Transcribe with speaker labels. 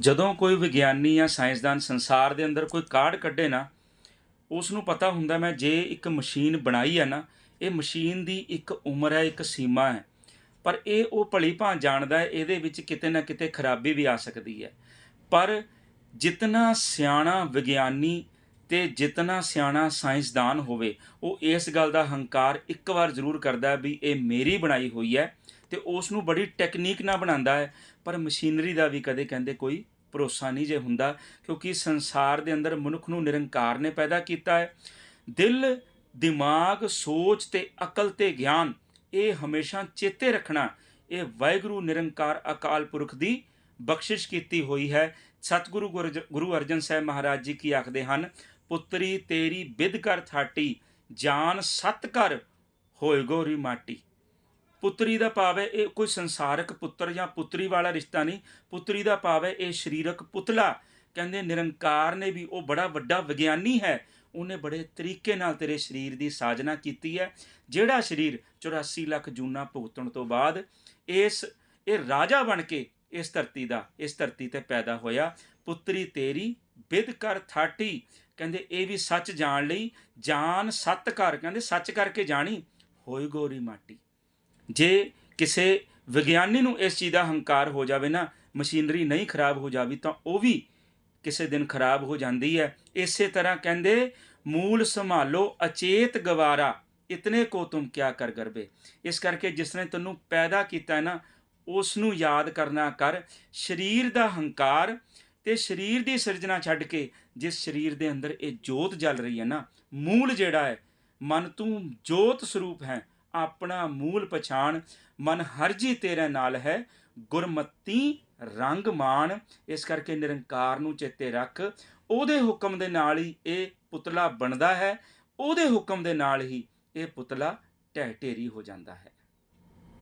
Speaker 1: ਜਦੋਂ ਕੋਈ ਵਿਗਿਆਨੀ ਜਾਂ ਸਾਇੰਸਦਾਨ ਸੰਸਾਰ ਦੇ ਅੰਦਰ ਕੋਈ ਕਾਢ ਕੱਢੇ ਨਾ ਉਸ ਨੂੰ ਪਤਾ ਹੁੰਦਾ ਮੈਂ ਜੇ ਇੱਕ ਮਸ਼ੀਨ ਬਣਾਈ ਹੈ ਨਾ, ਇਹ ਮਸ਼ੀਨ ਦੀ ਇੱਕ ਉਮਰ ਹੈ, ਇੱਕ ਸੀਮਾ ਹੈ, ਪਰ ਇਹ ਉਹ ਭਲੀ ਭਾਂ ਜਾਣਦਾ ਹੈ, ਇਹਦੇ ਵਿੱਚ ਕਿਤੇ ਨਾ ਕਿਤੇ ਖਰਾਬੀ ਵੀ ਆ ਸਕਦੀ ਹੈ। ਪਰ ਜਿਤਨਾ ਸਿਆਣਾ ਵਿਗਿਆਨੀ ਤੇ ਜਿਤਨਾ ਸਿਆਣਾ ਸਾਇੰਸਦਾਨ ਹੋਵੇ, ਉਹ ਇਸ ਗੱਲ ਦਾ ਹੰਕਾਰ ਇੱਕ ਵਾਰ ਜ਼ਰੂਰ ਕਰਦਾ ਵੀ ਇਹ ਮੇਰੀ ਬਣਾਈ ਹੋਈ ਹੈ ਤੇ ਉਸ ਨੂੰ ਬੜੀ ਟੈਕਨੀਕ ਨਾਲ ਬਣਾਉਂਦਾ ਹੈ, ਪਰ ਮਸ਼ੀਨਰੀ ਦਾ ਵੀ ਕਦੇ ਕਹਿੰਦੇ ਕੋਈ ਭਰੋਸਾ ਨਹੀਂ ਜੇ ਹੁੰਦਾ, ਕਿਉਂਕਿ ਸੰਸਾਰ ਦੇ ਅੰਦਰ ਮਨੁੱਖ ਨੂੰ ਨਿਰੰਕਾਰ ਨੇ ਪੈਦਾ ਕੀਤਾ ਹੈ। ਦਿਲ, ਦਿਮਾਗ, ਸੋਚ ਤੇ ਅਕਲ ਤੇ ਗਿਆਨ, ਇਹ ਹਮੇਸ਼ਾ ਚੇਤੇ ਰੱਖਣਾ, ਇਹ ਵਾਹਿਗੁਰੂ ਨਿਰੰਕਾਰ ਅਕਾਲ ਪੁਰਖ ਦੀ ਬਖਸ਼ਿਸ਼ ਕੀਤੀ ਹੋਈ ਹੈ। ਸਤਿਗੁਰੂ ਗੁਰਜ- ਗੁਰੂ ਅਰਜਨ ਸਾਹਿਬ ਮਹਾਰਾਜ ਜੀ ਕੀ ਆਖਦੇ ਹਨ ਪੁੱਤਰੀ, ਤੇਰੀ ਬਿਦ ਕਰ ਥਾਟੀ, ਜਾਨ ਸਤ ਕਰ ਹੋਏ ਗੋਰੀ ਮਾਟੀ। ਪੁੱਤਰੀ ਦਾ ਭਾਵ ਹੈ ਇਹ ਕੋਈ ਸੰਸਾਰਕ ਪੁੱਤਰ ਜਾਂ ਪੁੱਤਰੀ ਵਾਲਾ ਰਿਸ਼ਤਾ ਨਹੀਂ। ਪੁੱਤਰੀ ਦਾ ਭਾਵ ਹੈ ਇਹ ਸਰੀਰਕ ਪੁਤਲਾ। ਕਹਿੰਦੇ ਨਿਰੰਕਾਰ ਨੇ ਵੀ ਉਹ ਬੜਾ ਵੱਡਾ ਵਿਗਿਆਨੀ ਹੈ। ਉਹਨੇ ਬੜੇ ਤਰੀਕੇ ਨਾਲ ਤੇਰੇ ਸਰੀਰ ਦੀ ਸਾਜਨਾ ਕੀਤੀ ਹੈ। ਜਿਹੜਾ ਸਰੀਰ 84 ਲੱਖ ਜੂਨਾ ਭੁਗਤਣ ਤੋਂ ਬਾਅਦ ਇਸ, ਇਹ ਰਾਜਾ ਬਣ ਕੇ ਇਸ ਧਰਤੀ ਦਾ, ਇਸ ਧਰਤੀ ਤੇ ਪੈਦਾ ਹੋਇਆ। ਪੁੱਤਰੀ ਤੇਰੀ ਬਿਦ ਕਰ ਥਾਟੀ ਕਹਿੰਦੇ ਇਹ ਵੀ ਸੱਚ ਜਾਣ ਲਈ, ਜਾਨ ਸੱਤ ਕਰ ਕਹਿੰਦੇ ਸੱਚ ਕਰਕੇ ਜਾਣੀ ਹੋਈ ਗੋਰੀ ਮਾਟੀ। ਜੇ ਕਿਸੇ ਵਿਗਿਆਨੀ ਨੂੰ ਇਸ ਚੀਜ਼ ਦਾ ਹੰਕਾਰ ਹੋ ਜਾਵੇ ਨਾ, ਮਸ਼ੀਨਰੀ ਨਹੀਂ ਖਰਾਬ ਹੋ ਜਾਵੇ, ਤਾਂ ਉਹ ਵੀ ਕਿਸੇ ਦਿਨ ਖਰਾਬ ਹੋ ਜਾਂਦੀ ਹੈ। ਇਸੇ ਤਰ੍ਹਾਂ ਕਹਿੰਦੇ, ਮੂਲ ਸੰਭਾਲੋ, ਅਚੇਤ ਗਵਾਰਾ, ਇਤਨੇ ਕੋ ਤੁਮ ਕਿਆ ਕਰ ਗਰਬੇ। ਇਸ ਕਰਕੇ ਜਿਸ ਨੇ ਤੈਨੂੰ ਪੈਦਾ ਕੀਤਾ ਨਾ ਉਸ ਨੂੰ ਯਾਦ ਕਰਨਾ ਕਰ। ਸਰੀਰ ਦਾ ਹੰਕਾਰ ਤੇ ਸਰੀਰ ਦੀ ਸਿਰਜਣਾ ਛੱਡ ਕੇ ਜਿਸ ਸਰੀਰ ਦੇ ਅੰਦਰ ਇਹ ਜੋਤ ਜਲ ਰਹੀ ਹੈ ਨਾ, ਮੂਲ ਜਿਹੜਾ ਹੈ, ਮਨ ਤੂੰ ਜੋਤ ਸਰੂਪ ਹੈ, ਆਪਣਾ ਮੂਲ ਪਛਾਣ, ਮਨ ਹਰਜੀ ਤੇਰੇ ਨਾਲ ਹੈ, ਗੁਰਮਤੀ ਰੰਗ ਮਾਣ, ਇਸ ਕਰਕੇ ਨਿਰੰਕਾਰ ਨੂੰ ਚੇਤੇ ਰੱਖ, ਉਹਦੇ ਹੁਕਮ ਦੇ ਨਾਲ ਹੀ ਇਹ ਪੁਤਲਾ ਬਣਦਾ ਹੈ, ਉਹਦੇ ਹੁਕਮ ਦੇ ਨਾਲ ਹੀ ਇਹ ਪੁਤਲਾ ਢਹਿ ਢੇਰੀ ਹੋ ਜਾਂਦਾ ਹੈ।